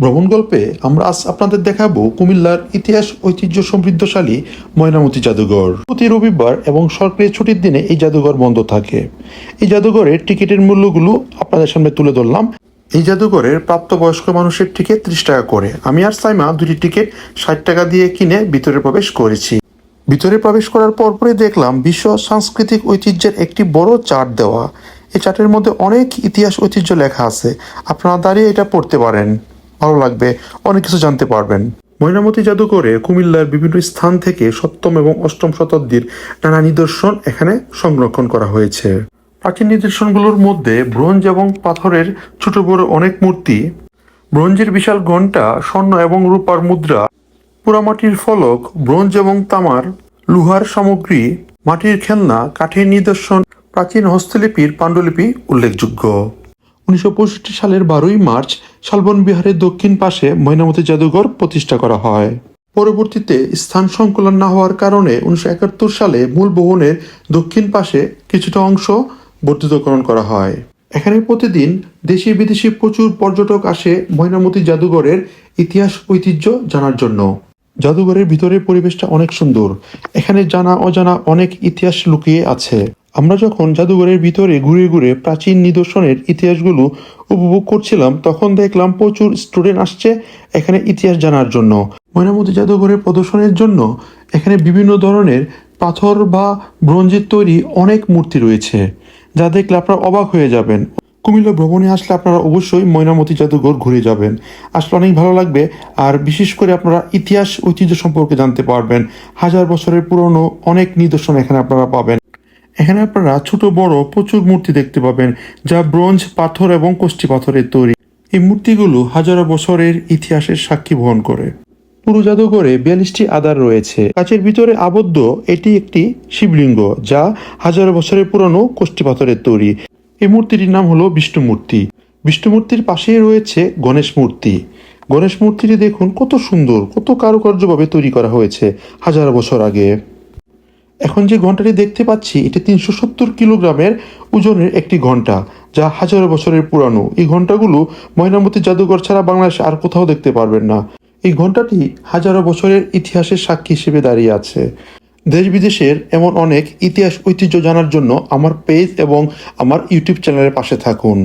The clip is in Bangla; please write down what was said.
ভ্রমণ গল্পে আমরা আজ আপনাদের দেখাবো কুমিল্লার ইতিহাস ঐতিহ্য সমৃদ্ধশালী ময়নামতি জাদুঘর। প্রতি রবিবার এবং সরকারি ছুটির দিনে এই জাদুঘর বন্ধ থাকে। এই জাদুঘরের টিকিটের মূল্যগুলো আপনাদের সামনে তুলে ধরলাম। এই জাদুঘরের প্রাপ্তবয়স্ক মানুষের টিকিট ত্রিশ টাকা করে। আমি আর সাইমা দুটি টিকিট ষাট টাকা দিয়ে কিনে ভিতরে প্রবেশ করেছি। ভিতরে প্রবেশ করার পরপরই দেখলাম বিশ্ব সাংস্কৃতিক ঐতিহ্যের একটি বড় চার্ট দেওয়া। এই চার্টের মধ্যে অনেক ইতিহাস ঐতিহ্য লেখা আছে। আপনারা দাঁড়িয়ে এটা পড়তে পারেন। ভালো লাগবে, অনেক কিছু জানতে পারবেন। ময়নামতি জাদুঘরে কুমিল্লার বিভিন্ন স্থান থেকে সপ্তম এবং অষ্টম শতাব্দীর নানা নিদর্শন এখানে সংরক্ষণ করা হয়েছে। প্রাচীন নিদর্শনগুলোর মধ্যে ব্রোঞ্জ এবং পাথরের ছোট বড় অনেক মূর্তি। ব্রোঞ্জের বিশাল ঘণ্টা, স্বর্ণ এবং রূপার মুদ্রা, পোড়ামাটির ফলক, ব্রোঞ্জ এবং তামার, লোহার সামগ্রী, মাটির খেলনা, কাঠের নিদর্শন, প্রাচীন হস্তলিপির পাণ্ডুলিপি উল্লেখযোগ্য। উনিশশো পঁয়ষট্টি সালের বারোই মার্চ শালবন বিহারের দক্ষিণ পাশে ময়নামতি জাদুঘর প্রতিষ্ঠা করা হয়। পরবর্তীতে স্থান সংকুলন না হওয়ার কারণে উনিশশো একাত্তর সালে মূল ভবনের দক্ষিণ পাশে কিছুটা অংশ বর্ধিতকরণ করা হয়। এখানে প্রতিদিন দেশি বিদেশি প্রচুর পর্যটক আসে ময়নামতি জাদুঘরের ইতিহাস, ঐতিহ্য জানার জন্য। জাদুঘরের ভিতরের পরিবেশটা অনেক সুন্দর। এখানে জানা অজানা অনেক ইতিহাস লুকিয়ে আছে। আমরা যখন জাদুঘরের ভিতরে ঘুরে ঘুরে প্রাচীন নিদর্শনের ইতিহাসগুলো উপভোগ করছিলাম, তখন দেখলাম প্রচুর স্টুডেন্ট আসছে এখানে ইতিহাস জানার জন্য। ময়নামতি জাদুঘরের প্রদর্শনের জন্য এখানে বিভিন্ন ধরনের পাথর বা ব্রোঞ্জের তৈরি অনেক মূর্তি রয়েছে, যা দেখলে আপনারা অবাক হয়ে যাবেন। কুমিল্লা ভ্রমণে আসলে আপনারা অবশ্যই ময়নামতি জাদুঘর ঘুরে যাবেন। আসলে অনেক ভালো লাগবে, আর বিশেষ করে আপনারা ইতিহাস ঐতিহ্য সম্পর্কে জানতে পারবেন। হাজার বছরের পুরনো অনেক নিদর্শন এখানে আপনারা পাবেন। এখানে আপনারা ছোট, বড় প্রচুর মূর্তি দেখতে পাবেন, যা ব্রোঞ্জ, পাথর এবং কষ্টি পাথরের তৈরি। এই মূর্তিগুলো হাজারো বছরের ইতিহাসের সাক্ষী বহন করে। পুরো জাদুঘরে বিয়াল্লিশটি আদার রয়েছে। কাচের ভিতরে আবদ্ধ এটি একটি শিবলিঙ্গ, যা হাজারো বছরের পুরনো কষ্টি পাথরের তৈরি। এই মূর্তিটির নাম হলো বিষ্ণু মূর্তি বিষ্ণু মূর্তির পাশেই রয়েছে গণেশ মূর্তি। গণেশ মূর্তিটি দেখুন কত সুন্দর, কত কারুকার্যভাবে তৈরি করা হয়েছে হাজার বছর আগে। এখন যে ঘন্টাটি দেখতে পাচ্ছি, এটি তিনশো সত্তর কিলোগ্রামের ওজনের একটি ঘণ্টা, যা হাজারো বছরের পুরানো। এই ঘন্টাগুলো ময়নামতি জাদুঘর ছাড়া বাংলাদেশে আর কোথাও দেখতে পারবেন না। এই ঘন্টাটি হাজারো বছরের ইতিহাসের সাক্ষী হিসেবে দাঁড়িয়ে আছে। দেশ বিদেশের এমন অনেক ইতিহাস ঐতিহ্য জানার জন্য আমার পেজ এবং আমার ইউটিউব চ্যানেলের পাশে থাকুন।